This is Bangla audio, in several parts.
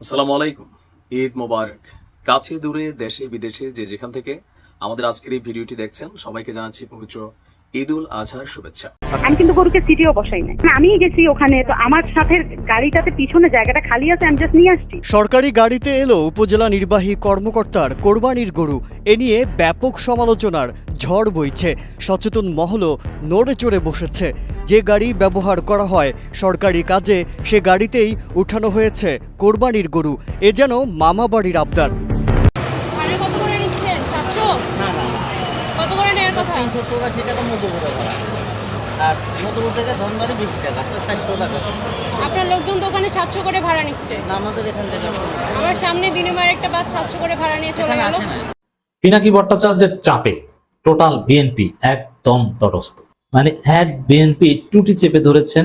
আসসালামু আলাইকুম। ঈদ মোবারক। কাছে দূরে দেশে বিদেশে যে যেখান থেকে আমাদের আজকের এই ভিডিওটি দেখছেন সবাইকে জানাচ্ছি পবিত্র ঈদ উল আজহার শুভেচ্ছা। আমি কিন্তু গরুকে সিটিও বসাই নাই। আমি গেছি ওখানে তো আমার সাথে গাড়িটাতে পিছনে জায়গাটা খালি আছে আমি জাস্ট নিয়ে আসছি। সরকারি গাড়িতে এলো উপজেলা নির্বাহী কর্মকর্তার কোরবানির গরু। এ নিয়ে ব্যাপক সমালোচনার ঝড় বইছে। সচেতন মহলও নড়ে চড়ে বসেছে। যে গাড়ি ব্যবহার করা হয় সরকারি কাজে সে গাড়িতেই উঠানো হয়েছে কোরবানির গরু। এ যেন মামা বাড়ির আবদার। আর থেকে ধনবাড়ি বিশ টাকা তো চারশো টাকা। আপনার লোকজন দোকানে সাতশো করে ভাড়া নিচ্ছে? না আমাদের এখান থেকে আমার সামনে বিনিময়ের একটা বাস সাতশো করে ভাড়া নিয়ে চলে এখানে গেল। পিনাকি ভট্টাচার্যের চাপে টোটাল বিএনপি একদম তটস্থ। মানে এক বিএনপি টুটি চেপে ধরেছেন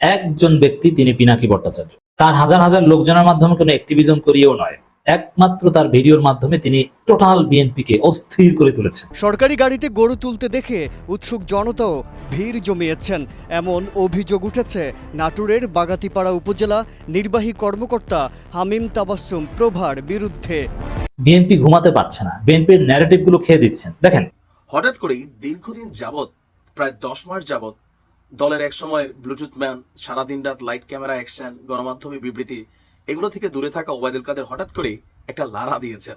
একজন ব্যক্তি তিনি পিনাকি ভট্টাচার্য। তার হাজার হাজার লোকজনের মাধ্যমে কোনো অ্যাক্টিভিজম করিয়েও নয় একমাত্র তার ভিডিওর মাধ্যমে তিনি টোটাল বিএনপিকে অস্থির করে তুলেছেন। সরকারি গাড়িতে গরু তুলতে দেখে উৎসুক জনতাও ভিড় জমিয়েছেন। এমন অভিযোগ উঠেছে নাটোরের বাগাতিপাড়া উপজেলা নির্বাহী কর্মকর্তা হামিম তাবাসসুম প্রভার বিরুদ্ধে। বিএনপি ঘুমাতে পারছে না বিএনপির ন্যারেটিভগুলো খেয়ে দিচ্ছেন। দেখেন। হঠাৎ করেই দীর্ঘদিন যাবৎ প্রায় দশ মাস যাবৎ দলের এক সময় ব্লুটুথ ম্যান সারাদিন রাত লাইট ক্যামেরা অ্যাকশন গণমাধ্যমে বিবৃতি, এগুলো থেকে দূরে থাকা ওবায়দুল কাদের হঠাৎ করেই একটা লারা দিয়েছেন।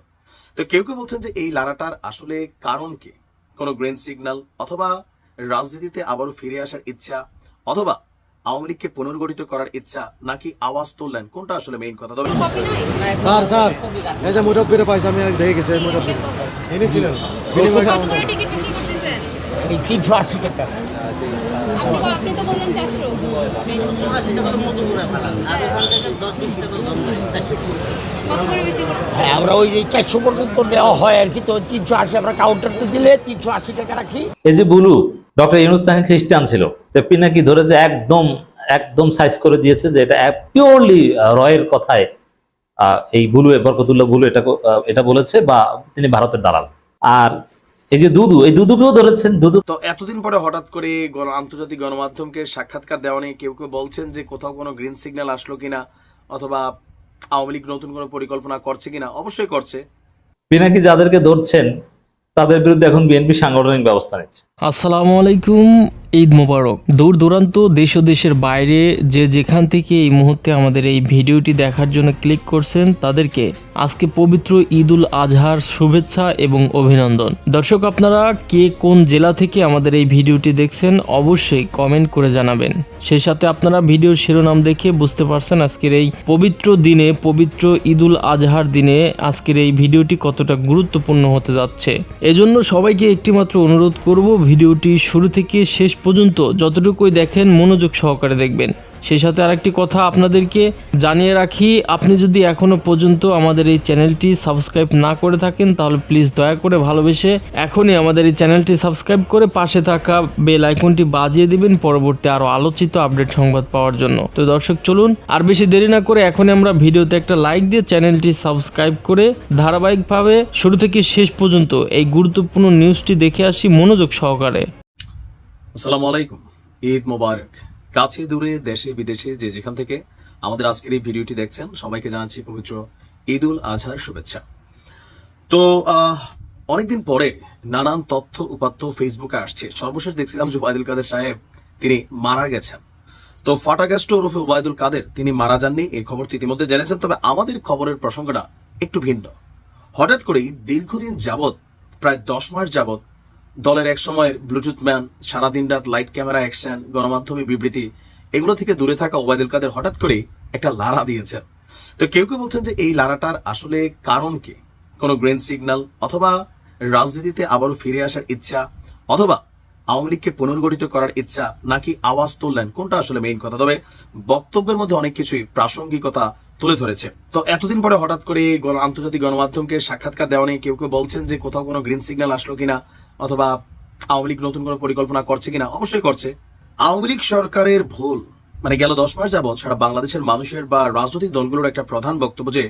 তো কেউ কেউ বলছেন যে এই লারাটার আসলে কারণ কি? কোনো গ্রিন সিগন্যাল অথবা রাজনীতিতে আবারও ফিরে আসার ইচ্ছা, অথবা আওয়ামী লীগকে পুনর্গঠিত করার ইচ্ছা নাকি আওয়াজ তুললেন? কোনটা আসলে মেইন কথা? তবে স্যার স্যার এই যে মুরব্বীরা পাইছে আমি আর দেখে গেছি মুরব্বী। এনেছিলেন? বিনিময় কত করে টিকিট বিক্রি করতেছেন? এই তিনশো আশি টাকা। আপনি আপনি তো বললেন চারশো। তিনশো চৌরাশি টাকা মধুপুরে ভাড়া। আর ওখান থেকে দশ বিশ টাকা ধনবাড়ি চারশো কত করে বিক্রি করতেছেন? আমরা ওই যে চারশো পর্যন্ত দেওয়া হয় আর কি তো তিনশো আশি আমরা কাউন্টারতে দিলে তিনশো আশি টাকা রাখি। এই যে বুলু ডক্টর ইউনুস তাকে খ্রিস্টান ছিল। তো পিনাকি ধরেছে একদম একদম সাইজ করে দিয়েছে যে এটা পিওরলি রয়ের কথায় এই বুলু বরকতুল্লাহ বুলু এটা এটা বলেছে বা তিনি ভারতের দালাল। আর এই যে দুদু এই দুদুকেও ধরেছেন দুদু তো এতদিন পরে হঠাৎ করে আন্তর্জাতিক গণমাধ্যমকে সাক্ষাৎকার দেওয়া নিয়ে কেউ কেউ বলছেন যে কোথাও কোনো গ্রিন সিগন্যাল আসলো কিনা অথবা আওয়ামী লীগ নতুন কোনো পরিকল্পনা করছে কিনা? অবশ্যই করছে। পিনাকি যাদেরকে ধরছেন তাদের বিরুদ্ধে এখন বিএনপি সাংগঠনিক ব্যবস্থা নিচ্ছে। আসসালামু আলাইকুম। ঈদ মোবারক। দূর দূরান্ত, দেশ ও দেশের বাইরে যে যেখান থেকে এই মুহূর্তে আমাদের এই ভিডিওটি দেখার জন্য ক্লিক করছেন, তাদেরকে আজকে পবিত্র ঈদ উল আজহার শুভেচ্ছা এবং অভিনন্দন। দর্শক, আপনারা কে কোন জেলা থেকে আমাদের এই ভিডিওটি দেখছেন, অবশ্যই কমেন্ট করে জানাবেন। সেই সাথে আপনারা ভিডিওর শিরোনাম দেখে বুঝতে পারছেন আজকের এই পবিত্র দিনে, পবিত্র ঈদ উল আজহার দিনে আজকের এই ভিডিওটি কতটা গুরুত্বপূর্ণ হতে যাচ্ছে। এজন্য সবাইকে একটিমাত্র অনুরোধ করব, ভিডিওটি শুরু থেকে শেষ পর্যন্ত যতটুকুই দেখেন, মনোযোগ সহকারে দেখবেন। সেই সাথে আরেকটি কথা আপনাদেরকে জানিয়ে রাখি, আপনি যদি এখনও পর্যন্ত আমাদের এই চ্যানেলটি সাবস্ক্রাইব না করে থাকেন, তাহলে প্লিজ দয়া করে ভালোবেসে এখনই আমাদের এই চ্যানেলটি সাবস্ক্রাইব করে পাশে থাকা বেল আইকনটি বাজিয়ে দিবেন পরবর্তী আরও আলোচিত আপডেট সংবাদ পাওয়ার জন্য। তো দর্শক, চলুন, আর বেশি দেরি না করে এখনই আমরা ভিডিওতে একটা লাইক দিয়ে চ্যানেলটি সাবস্ক্রাইব করে ধারাবাহিকভাবে শুরু থেকে শেষ পর্যন্ত এই গুরুত্বপূর্ণ নিউজটি দেখে আসি মনোযোগ সহকারে। আসসালামু আলাইকুম। ঈদ মোবারক। কাছে, দূরে, দেশে, বিদেশে, যে যেখান থেকে আমাদের আজকের এই ভিডিওটি দেখছেন, সবাইকে জানাচ্ছি পবিত্র ঈদ উল আজহার শুভেচ্ছা। তো অনেকদিন পরে নানান তথ্য উপাত্ত ফেসবুকে আসছে। সর্বশেষ দেখছিলাম জুবাইদুল কাদের সাহেব, তিনি মারা গেছেন। তো ফাটাগাস্ট ওরফে ওবায়দুল কাদের, তিনি মারা যাননি, এই খবরটি ইতিমধ্যে জেনেছেন। তবে আমাদের খবরের প্রসঙ্গটা একটু ভিন্ন। হঠাৎ করেই দীর্ঘদিন যাবৎ, প্রায় দশ মাস যাবৎ দলের এক সময়ের ব্লুটুথ ম্যান সারাদিন রাত লাইট ক্যামেরা অ্যাকশন গণমাধ্যমে বিবৃতি, এগুলো থেকে দূরে থাকা ওবায়দুল কাদের হঠাৎ করেই একটা লারা দিয়েছেন। তো কেউ কেউ বলছেন যে এই লারাটার আসলে কারণ কি? কোনো গ্রিন সিগন্যাল অথবা রাজনীতিতে আবারও ফিরে আসার ইচ্ছা, অথবা আওয়ামী লীগকে পুনর্গঠিত করার ইচ্ছা নাকি আওয়াজ তুললেন? কোনটা আসলে মেইন কথা? তবে বক্তব্যের মধ্যে অনেক কিছুই প্রাসঙ্গিকতা তুলে ধরেছে। তো এতদিন পরে হঠাৎ করে আন্তর্জাতিক গণমাধ্যমকে সাক্ষাৎকার দেওয়া নিয়ে কেউ কেউ বলছেন যে কোথাও কোনো গ্রিন সিগন্যাল আসলো কিনা অথবা আওয়ামী লীগ নতুন কোনো পরিকল্পনা করছে কিনা। অবশ্যই করছে। আওয়ামী লীগ সরকারের ভুল মানে গেল দশ মাস যাবৎ সারা বাংলাদেশের মানুষের বা রাজনৈতিক দলগুলোর একটা প্রধান বক্তব্য যে,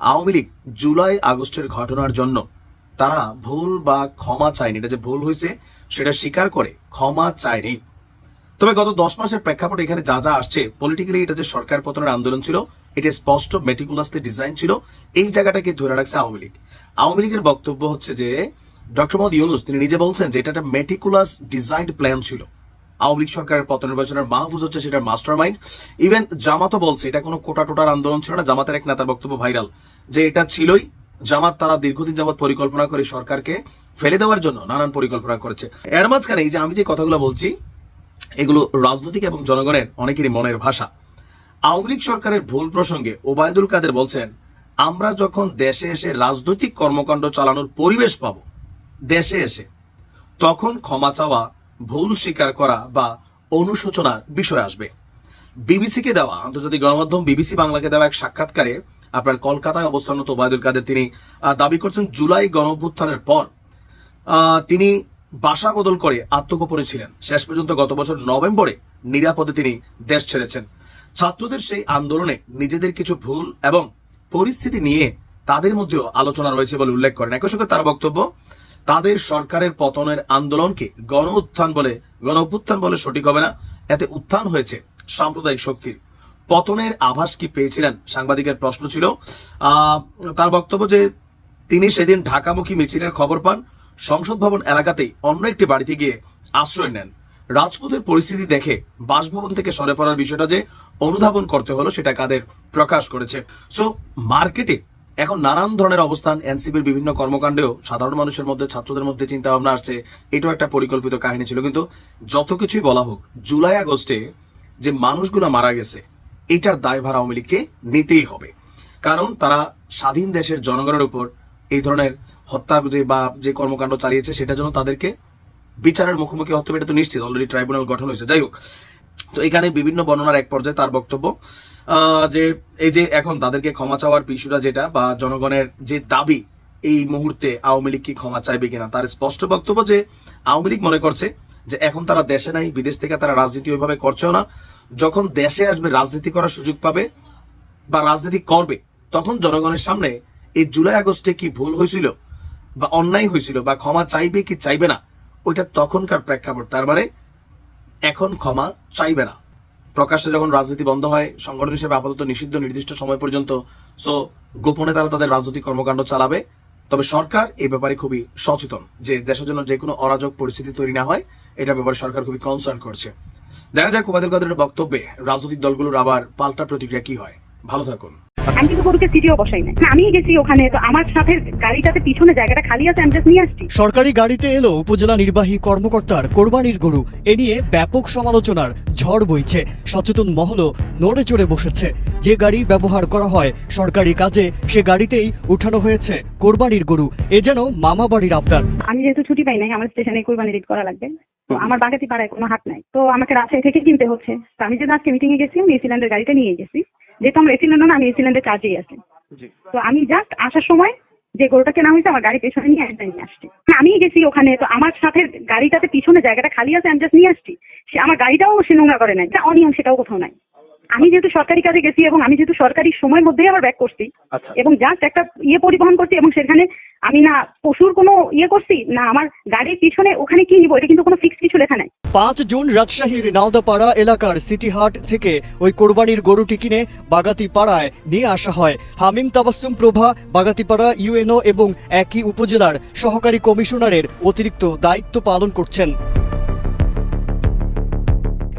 আওয়ামী লীগ জুলাই আগস্টের ঘটনার জন্য তারা ভুল বা ক্ষমা চায়নি। এটা যে ভুল হয়েছে, সেটা স্বীকার করে ক্ষমা চায়নি। তবে গত দশ মাসের প্রেক্ষাপটে এখানে যা যা আসছে পলিটিক্যালি এটা যে সরকার পতনের আন্দোলন ছিল এটা স্পষ্ট মেটিকুলাসলি ডিজাইন ছিল। এই জায়গাটাকে ধরে রাখছে আওয়ামী লীগ। আওয়ামী লীগের বক্তব্য হচ্ছে যে ডক্টর মোহাম্মদ ইউনুস, তিনি নিজে বলছেন যে, এটা একটা মেটিকুলাস ডিজাইনড প্ল্যান ছিল। আওয়ামী লীগ সরকারের পতন নির্বাচনের মাহফুজ হচ্ছে সেটার মাস্টার মাইন্ড ইভেন জামাতও বলছে, এটা কোনো কোটা টোটার আন্দোলন ছিল না। জামাতের এক নেতার বক্তব্য ভাইরাল যে, এটা ছিলই। জামাত তারা দীর্ঘদিন যাবৎ পরিকল্পনা করে সরকারকে ফেলে দেওয়ার জন্য নানান পরিকল্পনা করেছে। এর মাঝখানে এই যে আমি যে কথাগুলো বলছি, এগুলো রাজনৈতিক এবং জনগণের অনেকেরই মনের ভাষা। আওয়ামী লীগ সরকারের ভুল প্রসঙ্গে ওবায়দুল কাদের বলছেন, আমরা যখন দেশে এসে রাজনৈতিক কর্মকাণ্ড চালানোর পরিবেশ পাব, দেশে এসে, তখন ক্ষমা চাওয়া, ভুল স্বীকার করা বা অনুশোচনার বিষয় আসবে। বিবিসিকে দেওয়া, আন্তর্জাতিক গণমাধ্যম বিবিসি বাংলাকে দেওয়া এক সাক্ষাৎকারে আপনার কলকাতায় অবস্থানরত ওবায়দুল কাদের তিনি দাবি করছেন, জুলাই গণঅভ্যুত্থানের পর তিনি বাসা বদল করে আত্মগোপনে ছিলেন। শেষ পর্যন্ত গত বছর নভেম্বরে নিরাপদে তিনি দেশ ছেড়েছেন। ছাত্রদের সেই আন্দোলনে নিজেদের কিছু ভুল এবং পরিস্থিতি নিয়ে তাদের মধ্যেও আলোচনা রয়েছে বলে উল্লেখ করেন। একই সঙ্গে তার বক্তব্য, তাদের সরকারের পতনের আন্দোলনকে গণ উত্থান বলে গণ অভ্যুত্থান বলে সঠিক হবে না। এতে উত্থান হয়েছে সাম্প্রদায়িক শক্তির। পতনের আভাস কি পেয়েছিলেন? সাংবাদিকের প্রশ্ন ছিল। তার বক্তব্য যে তিনি সেদিন ঢাকামুখী মিছিলের খবর পান। সংসদ ভবন এলাকাতেই অন্য একটি বাড়িতে গিয়ে আশ্রয় নেন। রাজপথের পরিস্থিতি দেখে বাসভবন থেকে সরে পড়ার বিষয়টা যে অনুধাবন করতে হলো সেটা কাদের প্রকাশ করেছে। সো মার্কেটে এখন নানান ধরনের অবস্থান, এনসিপির বিভিন্ন কর্মকাণ্ডেও সাধারণ মানুষের মধ্যে, ছাত্রদের মধ্যে চিন্তা ভাবনা আসছে। এটাও একটা পরিকল্পিত কাহিনী ছিল। কিন্তু যত কিছুই বলা হোক, জুলাই আগস্টে যে মানুষগুলো মারা গেছে, এটার দায়ভার আওয়ামী লীগকে নিতেই হবে। কারণ তারা স্বাধীন দেশের জনগণের উপর এই ধরনের হত্যা যে বা যে কর্মকাণ্ড চালিয়েছে, সেটা জন্য তাদেরকে বিচারের মুখোমুখি হতে হবে এটা তো নিশ্চিত অলরেডি ট্রাইব্যুনাল গঠন হয়েছে। যাই হোক, তো এখানে বিভিন্ন বর্ণনার এক পর্যায়ে তার বক্তব্য যে এই যে এখন তাদেরকে ক্ষমা চাওয়ার ইস্যুটা যেটা বা জনগণের যে দাবি, এই মুহূর্তে আওয়ামী লীগ কি ক্ষমা চাইবে কিনা, তার স্পষ্ট বক্তব্য যে আওয়ামী লীগ মনে করছে যে এখন তারা দেশে নাই, বিদেশ থেকে তারা রাজনীতি ওইভাবে করছেও না। যখন দেশে আসবে, রাজনীতি করার সুযোগ পাবে বা রাজনীতি করবে, তখন জনগণের সামনে এই জুলাই আগস্টে কি ভুল হয়েছিল বা অন্যায় হয়েছিল বা ক্ষমা চাইবে কি চাইবে না ওইটা তখনকার প্রেক্ষাপট। তার মানে এখন ক্ষমা চাইবে না। প্রকাশ্যে যখন রাজনীতি বন্ধ হয়, সংগঠন হিসেবে আপাতত নিষিদ্ধ নির্দিষ্ট সময় পর্যন্ত সো গোপনে তারা তাদের রাজনৈতিক কর্মকাণ্ড চালাবে। তবে সরকার এই ব্যাপারে খুবই সচেতন, যে দেশের জন্য যে কোনো অরাজক পরিস্থিতি তৈরি না হয়, এটা ব্যাপারে সরকার খুবই কনসার্ন করছে। দেখা যাক কুমাদের কাদের বক্তব্যে রাজনৈতিক দলগুলোর আবার পাল্টা প্রতিক্রিয়া কি হয়। ভালো থাকুন। আমি কিন্তু গরুকে সিটিও বসাই নাই। আমি গেছি ওখানে তো আমার সাথে গাড়িটাতে পিছনে জায়গাটা খালি আছে আমি নিয়ে আসছি। সরকারি গাড়িতে এলো উপজেলা নির্বাহী কর্মকর্তার কোরবানির গরু। এ নিয়ে ব্যাপক সমালোচনার ঝড় বইছে। সচেতন মহলও নড়ে চড়ে বসেছে। যে গাড়ি ব্যবহার করা হয় সরকারি কাজে সে গাড়িতেই উঠানো হয়েছে কোরবানির গরু। এ যেন মামা বাড়ির আবদার। আমি যেহেতু ছুটি পাই নাই আমার স্টেশনে কোরবানি রিড করা লাগবে। আমার বাগাতি পাড়ায় কোনো হাত নাই। তো আমাকে রাজশাহী থেকে কিনতে হচ্ছে। তো আমি যে আজকে মিটিং এ গেছি আমি এসিল্যান্ডের গাড়িটা নিয়ে গেছি। যেহেতু আমরা এসিল্যান্ড না আমি এসিল্যান্ডে কাজেই আছি। তো আমি জাস্ট আসার সময় যে গরুটা কেনা হয়েছে আমার গাড়ি পেছনে নিয়ে একদম নিয়ে আসছি। আমি গেছি ওখানে তো আমার সাথে গাড়িটাতে পিছনে জায়গাটা খালি আছে আমি জাস্ট নিয়ে আসছি। সে আমার গাড়িটাও সে নোংরা করে নাই যা অনিয়ম সেটাও কোথাও নাই। আমি যেহেতু সরকারি কাজে গেছি এবং আমি যেহেতু সরকারি সময়ের মধ্যেই আমার ব্যাক করছি এবং জাস্ট একটা ইয়ে পরিবহন করছি এবং সেখানে আমি না পশুর কোনো ইয়ে করছি না আমার গাড়ির পিছনে ওখানে কি নিবো এটা কিন্তু কোনো ফিক্স কিছু লেখা নাই। পাঁচ জুন রাজশাহীর নালদাপাড়া এলাকার সিটি হাট থেকে ওই কোরবানির গরুটি কিনে বাগাতি পাড়ায় নিয়ে আসা হয়। হামিম তাবাসুম প্রভা বাগাতিপাড়া ইউএনও এবং একই উপজেলার সহকারী কমিশনারের অতিরিক্ত দায়িত্ব পালন করছেন।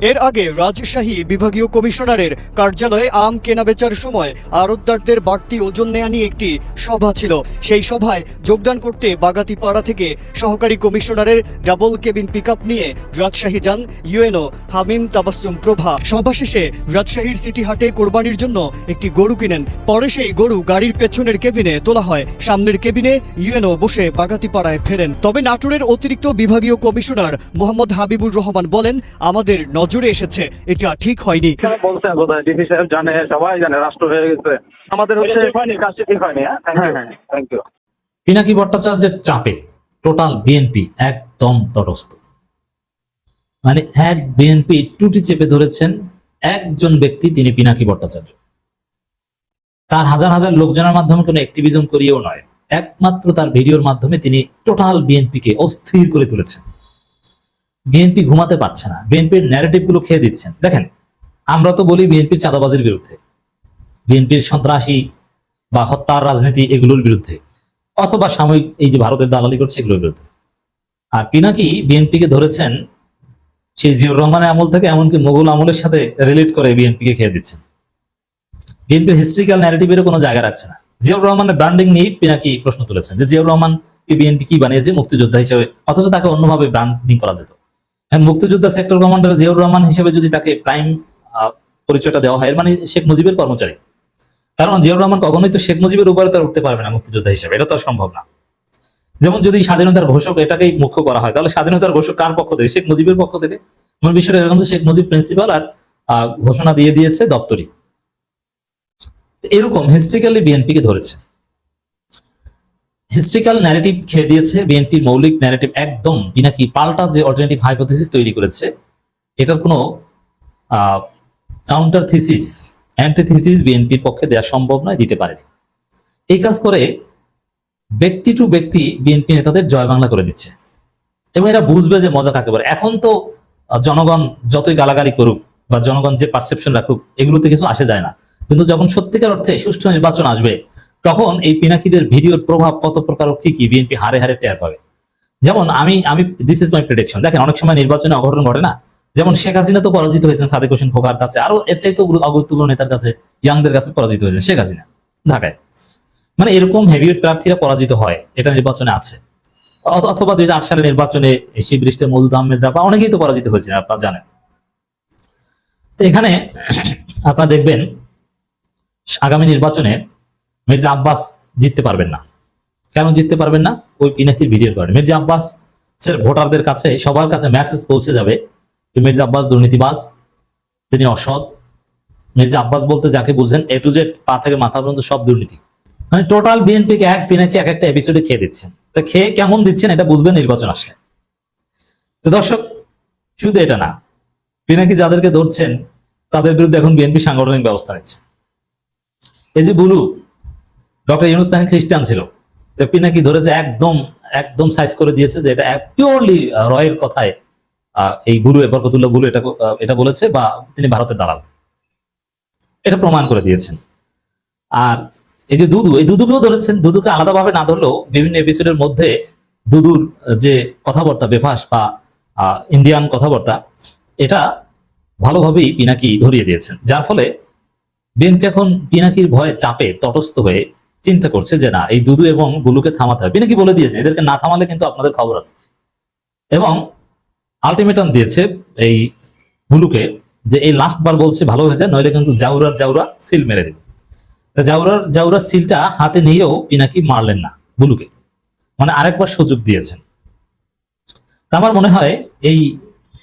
এর আগে রাজশাহী বিভাগীয় কমিশনারের কার্যালয়ে আম কেনাবেচার সময় আড়তদারদের বাড়তি ওজন নেয়া নিয়ে একটি সভা ছিল। সেই সভায় যোগদান করতে বাগাতিপাড়া থেকে সহকারী কমিশনারের ডাবল কেবিন পিকআপ নিয়ে রাজশাহী যান ইউএনও হামিম তাবাসুম প্রভা। সভা শেষে রাজশাহীর সিটি হাটে কোরবানির জন্য একটি গরু কিনেন। পরে সেই গরু গাড়ির পেছনের কেবিনে তোলা হয়। সামনের কেবিনে ইউএনও বসে বাগাতিপাড়ায় ফেরেন। তবে নাটোরের অতিরিক্ত বিভাগীয় কমিশনার মোহাম্মদ হাবিবুর রহমান বলেন, আমাদের নজরে এসেছে। এটা ঠিক হয়নি। বলছেন বোধহয় ডিসি সাহেব জানে সবাই জানে রাষ্ট্র হয়ে গেছে। আমাদের হচ্ছে কাজটি ঠিক হয়নি হ্যাঁ? হ্যাঁ থ্যাংক ইউ পিনাকি ভট্টাচার্যের চাপে টোটাল বিএনপি একদম তটস্থ। মানে এক বিএনপি টুটি চেপে ধরেছেন একজন ব্যক্তি তিনি পিনাকি ভট্টাচার্য। তার হাজার হাজার লোকজনের মাধ্যমে কোনো অ্যাক্টিভিজম করিয়েও নয়। একমাত্র তার ভিডিওর মাধ্যমে তিনি টোটাল বিএনপিকে অস্থির করে তুলেছেন। বিএনপি ঘুমাতে পারছে না। বিএনপির ন্যারেটিভগুলো খেয়ে দিচ্ছেন। দেখেন, আমরা তো বলি বিএনপির চাঁদাবাজির বিরুদ্ধে। বিএনপির সন্ত্রাসী বা হত্যার রাজনীতি এগুলোর বিরুদ্ধে। অথবা সাময়িক এই যে ভারতের দালালি করছে এগুলোর বিরুদ্ধে। আর পিনাকি বিএনপিকে ধরেছেন, সেই জিয়র রহমানের আমল থেকে, এমনকি মোগল আমলের সাথে রিলেট করে বিএনপিকে খেয়ে দিচ্ছেন। বিএনপির হিস্ট্রিক্যাল ন্যারেটিভেরও কোনো জায়গা রাখছে না। জিয়াউর রহমানের ব্র্যান্ডিং নিয়ে পিনাকি প্রশ্ন তুলেছেন যে জিয়াউর রহমান কি বিএনপি কি বানিয়েছে মুক্তিযোদ্ধা হিসেবে, অথচ তাকে অন্যভাবে ব্র্যান্ডিং করা যেত। মুক্তিযোদ্ধা সেক্টর কমান্ডার জিয়াউর রহমান হিসেবে যদি তাকে প্রাইম পরিচয়টা দেওয়া হয় মানে শেখ মুজিবের কর্মচারী। কারণ জিয়াউর রহমান কখনোই তো শেখ মুজিবের উপরে তার উঠতে পারবে না মুক্তিযোদ্ধা হিসেবে, এটা তো সম্ভব না। যেমন যদি স্বাধীনতার ঘোষক এটাকেই মুখ্য করা হয়, তাহলে স্বাধীনতার ঘোষক কার পক্ষ থেকে? শেখ মুজিবের পক্ষ থেকে। মূল বিষয়টা এরকম শেখ মুজিব প্রিন্সিপাল আর ঘোষণা দিয়ে দিয়েছে দপ্তরি এরকম হিস্ট্রিক্যালি বিএনপিকে ধরেছে। হিস্ট্রিক্যাল ন্যারেটিভ খেয়ে দিয়েছে বিএনপির মৌলিক ন্যারেটিভ একদম পিনাকি পাল্টা যে অল্টারনেটিভ হাইপোথিসিস তৈরি করেছে, এটার কোনো কাউন্টার থিসিস অ্যান্টিথিসিস বিএনপির পক্ষে দেওয়া সম্ভব নয়, দিতে পারেনি। এই কাজ করে ব্যক্তি টু ব্যক্তি বিএনপি নেতাদের জয় বাংলা করে দিচ্ছে। এবং এরা বুঝবে যে মজা কাকে বলে। এখন তো জনগণ যতই গালাগালি করুক বা জনগণ যে পারসেপশন রাখুক, এগুলোতে কিছু আসে যায় না। কিন্তু যখন সত্যিকার অর্থে সুষ্ঠু নির্বাচন আসবে তখন এই পিনাকিদের ভিডিওর প্রভাব কত প্রকার কি কি বিএনপি হারে হারে টের পাবে? যেমন আমি আমি দিস ইজ মাই প্রেডিকশন দেখেন, অনেক সময় নির্বাচনে অঘটন ঘটে না? যেমন শেখ হাসিনা তো পরাজিত হয়েছেন সাদেক হোসেন খোকার কাছে, আরও এর চাইতে অগুরুত্বপূর্ণ নেতার কাছে, ইয়াংদের কাছে পরাজিত হয়েছেন শেখ হাসিনা, ঢাকায়। মানে এরকম হেভিওয়েট প্রার্থীরা পরাজিত হয়, এটা নির্বাচনে আছে। অথবা দুই হাজার আট সালের নির্বাচনে বৃষ্টি মজুদ আহমেদরা বা অনেকেই তো পরাজিত হয়েছেন, আপনারা জানেন। এখানে আপনারা দেখবেন, আগামী নির্বাচনে মির্জা আব্বাস জিততে পারবেন না। কেন জিততে পারবেন না? ওই পিনাকির ভিডিওর কারণে। মির্জা আব্বাস এর ভোটারদের কাছে, সবার কাছে মেসেজ পৌঁছে যাবে যে মির্জা আব্বাস দুর্নীতিবাজ, তিনি অসৎ। মির্জা আব্বাস বলতে যাকে বুঝেন এ টু জেড পা থেকে মাথা পর্যন্ত সব দুর্নীতি। মানে টোটাল বিএনপি কে এক পিনাকি এক একটা এপিসোডে খেয়ে দিচ্ছেন। তো খেয়ে কেমন দিচ্ছেন এটা বুঝবেন নির্বাচন আসলে। তো দর্শক, শুধু এটা না পিনাকি যাদেরকে ধরছেন, তাদের বিরুদ্ধে এখন বিএনপি সাংগঠনিক ব্যবস্থা নিচ্ছে। এই যে বুলু ডক্টর ইউনুস তাকে খ্রিস্টান ছিল। পিনাকি ধরেছে একদম একদম সাইজ করে দিয়েছে যে এটা পিওরলি রয়ের কথায় এই বুলু বরকতুল্লাহ বুলু এটা এটা বলেছে বা তিনি ভারতের দালাল। এটা প্রমাণ করে দিয়েছেন। আর এই যে দুদু, এই দুদুকেও ধরেছেন। দুদুকে আলাদাভাবে না ধরলেও বিভিন্ন এপিসোডের মধ্যে দুদুর যে কথাবার্তা, বেফাস বা ইন্ডিয়ান কথাবার্তা, এটা ভালোভাবেই পিনাকি ধরিয়ে দিয়েছেন। যার ফলে বিএনপি এখন পিনাকির ভয়ে চাপে, তটস্থ হয়ে চিন্তা করছে যে না, এই দুদু এবং বুলুকে থামাতে হবে। নাকি বলে দিয়েছে? এদেরকে না থামালে কিন্তু আপনাদের খবর আছে। এবং আলটিমেটাম দিয়েছে এই বুলুকে যে এই লাস্ট বার বলছে ভালো হয়ে যায় নইলে কিন্তু জাউরার জাউরা সিল মেরে দেবে। তা জাউরার জাউরার সিলটা হাতে নিয়েও পিনাকি মারলেন না বুলুকে। মানে আরেকবার সুযোগ দিয়েছেন। আমার মনে হয় এই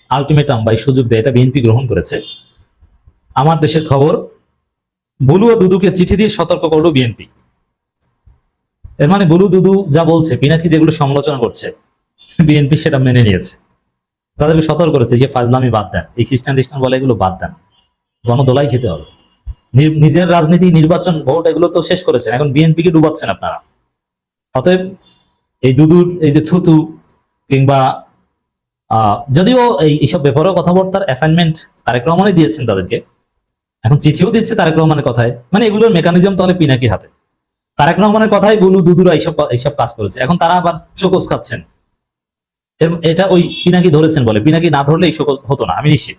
আলটিমেটাম বা এই সুযোগ দেয় এটা বিএনপি গ্রহণ করেছে। আমার দেশের খবর, বুলু ও দুদুকে চিঠি দিয়ে সতর্ক করল বিএনপি। এর মানে বুলু দুদু যা বলছে, পিনাকি যেগুলো সমালোচনা করছে, বিএনপি সেটা মেনে নিয়েছে। তাদেরকে সতর্ক করেছে যে ফাজলামি বাদ দেন, এই খ্রিস্টান খ্রিস্টান বলে এগুলো বাদ দেন। গণদোলাই খেতে হবে। নিজের রাজনীতি, নির্বাচন, ভোট, এগুলো তো শেষ করেছেন। এখন বিএনপি কে ডুবাচ্ছেন আপনারা। অতএব এই দুদুর এই যে থুতু কিংবা যদিও এই এইসব ব্যাপারেও কথাবার্তার অ্যাসাইনমেন্ট তারেক রহমানই দিয়েছেন তাদেরকে। এখন চিঠিও দিচ্ছে তারেক রহমানের কথায়। মানে এগুলোর মেকানিজম তাহলে পিনাকির হাতে। তারেক রহমানের কথাই গুলু দুদুরা এইসব এইসব কাজ করেছে। এখন তারা আবার শোকজ খাচ্ছেন। এটা ওই পিনাকি ধরেছেন বলে। পিনাকি না ধরলে এই শোকজ হতো না, আমি নিশ্চিত।